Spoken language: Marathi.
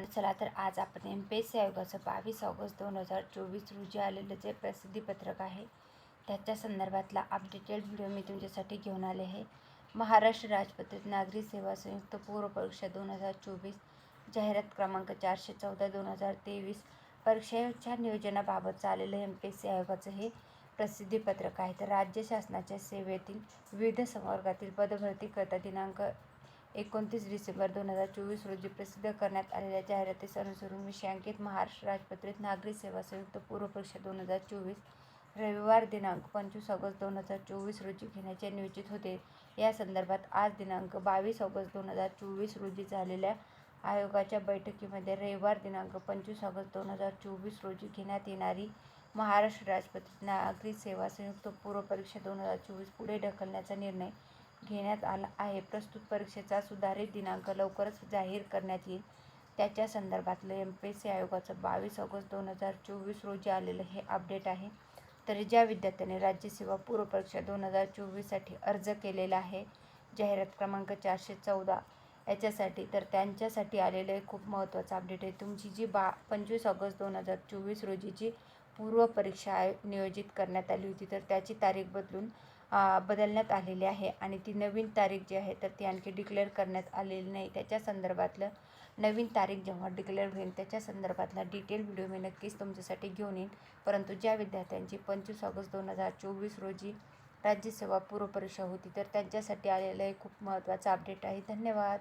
मित्रांनो चला तर आज आपण एम पी एस सी आयोगाचं बावीस ऑगस्ट दोन हजार चोवीस रोजी आलेलं जे प्रसिद्धीपत्रक आहे त्याच्या संदर्भातला अपडेटेड व्हिडिओ मी तुमच्यासाठी घेऊन आले आहे. महाराष्ट्र राजपत्रित नागरी सेवा संयुक्त पूर्व परीक्षा दोन हजार चोवीस जाहिरात क्रमांक चारशे चौदा दोन हजार तेवीस परीक्षेच्या नियोजनाबाबत आलेलं एम पी एस सी आयोगाचं हे प्रसिद्धीपत्रक आहे. तर राज्य शासनाच्या सेवेतील विविध संवर्गातील पदभरतीकरता दिनांक एकोणतीस डिसेंबर दोन हजार चोवीस रोजी प्रसिद्ध करण्यात आलेल्या जाहिरातीस अनुसरून विषयांकित महाराष्ट्र राजपत्रित नागरी सेवा संयुक्त पूर्व परीक्षा दोन हजार चोवीस रविवार दिनांक पंचवीस ऑगस्ट दोन हजार चोवीस रोजी घेण्याचे नियोजित होते. या संदर्भात आज दिनांक बावीस ऑगस्ट दोन हजार चोवीस रोजी झालेल्या आयोगाच्या बैठकीमध्ये रविवार दिनांक पंचवीस ऑगस्ट दोन हजार चोवीस रोजी घेण्यात येणारी महाराष्ट्र राजपत्रित नागरी सेवा संयुक्त पूर्व परीक्षा दोन हजार चोवीस पुढे ढकलण्याचा निर्णय घेण्यात आला आहे. प्रस्तुत परीक्षेचा सुधारित दिनांक लवकरच जाहीर करण्यात येईल. त्याच्या संदर्भातलं एम पी एस सी आयोगाचं बावीस ऑगस्ट दोन हजार चोवीस रोजी आलेलं हे अपडेट आहे. तर ज्या विद्यार्थ्यांनी राज्यसेवा पूर्व परीक्षा दोन हजार चोवीससाठी अर्ज केलेला आहे जाहिरात क्रमांक चारशे चौदा याच्यासाठी तर त्यांच्यासाठी आलेलं आहे खूप महत्त्वाचं अपडेट आहे. तुमची जी बा पंचवीस ऑगस्ट दोन हजार चोवीस रोजीची पूर्व परीक्षा आय नियोजित करण्यात आली होती तर त्याची तारीख बदलून बदलण्यात आलेली आहे. आणि ती नवीन तारीख जी आहे तर ती आणखी डिक्लेअर करण्यात आलेली नाही. त्याच्या संदर्भातलं नवीन तारीख जेव्हा डिक्लेअर होईल त्याच्या संदर्भातला डिटेल व्हिडिओ मी नक्कीच तुमच्यासाठी घेऊन येईन. परंतु ज्या विद्यार्थ्यांची पंचवीस ऑगस्ट दोन हजार चोवीस रोजी राज्यसेवा पूर्व परीक्षा होती तर त्यांच्यासाठी आलेलं हे खूप महत्त्वाचं अपडेट आहे. धन्यवाद.